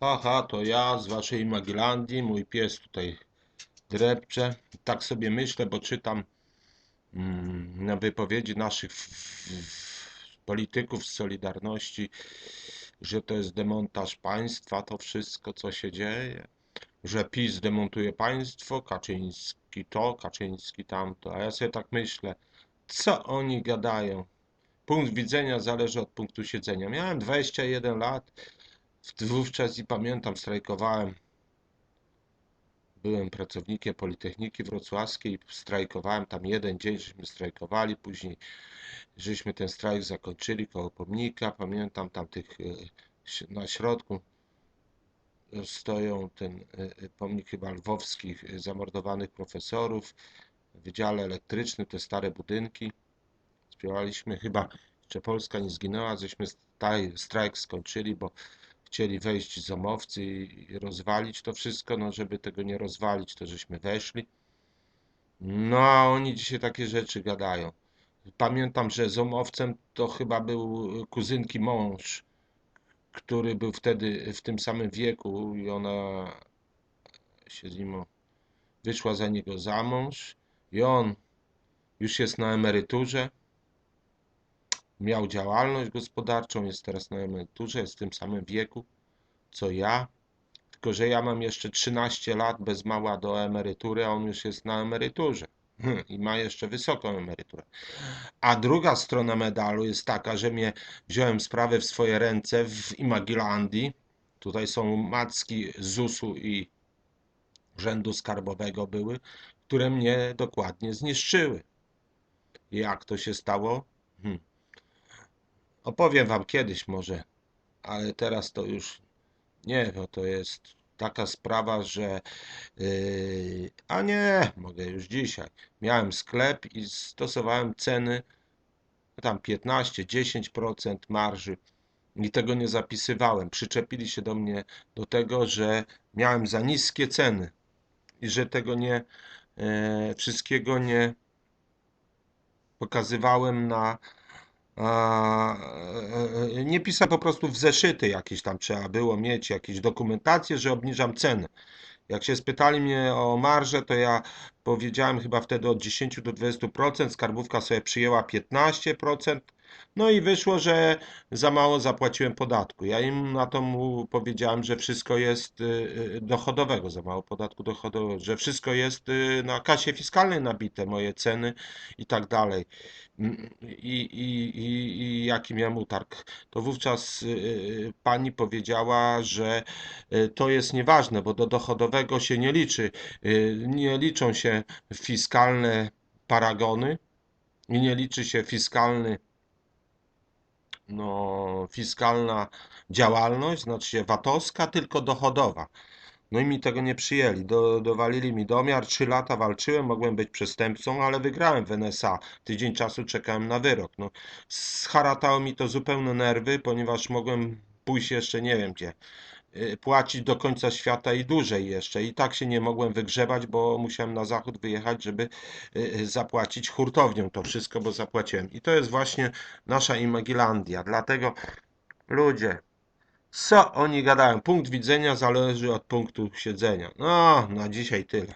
Haha, to ja z waszej Magilandii, mój pies tutaj drepcze. Tak sobie myślę, bo czytam mm, na wypowiedzi naszych polityków z Solidarności, że to jest demontaż państwa, to wszystko, co się dzieje. Że PiS demontuje państwo, Kaczyński to, Kaczyński tamto. A ja sobie tak myślę, co oni gadają? Punkt widzenia zależy od punktu siedzenia. Miałem 21 lat, wówczas i pamiętam, strajkowałem. Byłem pracownikiem Politechniki Wrocławskiej, strajkowałem tam jeden dzień, żeśmy strajkowali, później żeśmy ten strajk zakończyli koło pomnika. Pamiętam tam tych e, na środku stoją ten e, pomnik chyba lwowskich e, zamordowanych profesorów w Wydziale Elektrycznym, te stare budynki. Śpiewaliśmy chyba, jeszcze Polska nie zginęła, żeśmy strajk skończyli, bo chcieli wejść zomowcy i rozwalić to wszystko, no żeby tego nie rozwalić, to żeśmy weszli. No a oni dzisiaj takie rzeczy gadają. Pamiętam, że zomowcem to chyba był kuzynki mąż, który był wtedy w tym samym wieku i ona się z nim wyszła za niego za mąż i on już jest na emeryturze. Miał działalność gospodarczą, jest teraz na emeryturze, jest w tym samym wieku co ja. Tylko, że ja mam jeszcze 13 lat bez mała do emerytury, a on już jest na emeryturze. I ma jeszcze wysoką emeryturę. A druga strona medalu jest taka, że mnie wziąłem sprawę w swoje ręce w Imagilandii. Tutaj są macki ZUS-u i Urzędu Skarbowego były, które mnie dokładnie zniszczyły. Jak to się stało? Hmm. Opowiem wam kiedyś może, ale teraz to już nie, bo to jest taka sprawa, że yy, a nie, mogę już dzisiaj. Miałem sklep i stosowałem ceny no tam 15-10% marży i tego nie zapisywałem. Przyczepili się do mnie do tego, że miałem za niskie ceny i że tego nie e, wszystkiego nie pokazywałem na nie pisałem po prostu w zeszyty jakieś tam trzeba było mieć jakieś dokumentacje, że obniżam cenę. Jak się spytali mnie o marżę, to ja powiedziałem chyba wtedy od 10 do 20%, skarbówka sobie przyjęła 15%, no i wyszło, że za mało zapłaciłem podatku. Ja im na to mu powiedziałem, że wszystko jest y, y, dochodowego, za mało podatku dochodowego, że wszystko jest y, na kasie fiskalnej nabite, moje ceny i tak dalej. Mm, I, i, i, i jaki miałem utarg. To wówczas pani powiedziała, że to jest nieważne, bo do dochodowego się nie liczy. Nie liczą się fiskalne paragony i nie liczy się fiskalny no, fiskalna działalność, znaczy się VAT-owska, tylko dochodowa. No i mi tego nie przyjęli. Do, dowalili mi domiar, 3 lata walczyłem, mogłem być przestępcą, ale wygrałem w NSA. Tydzień czasu czekałem na wyrok. No, scharatało mi to zupełne nerwy, ponieważ mogłem pójść jeszcze nie wiem gdzie. Y, Płacić do końca świata i dłużej jeszcze. I tak się nie mogłem wygrzebać, bo musiałem na zachód wyjechać, żeby y, y, zapłacić hurtownią to wszystko, bo zapłaciłem. I to jest właśnie nasza Imagilandia. Dlatego ludzie, co oni gadają? Punkt widzenia zależy od punktu siedzenia. No, na dzisiaj tyle.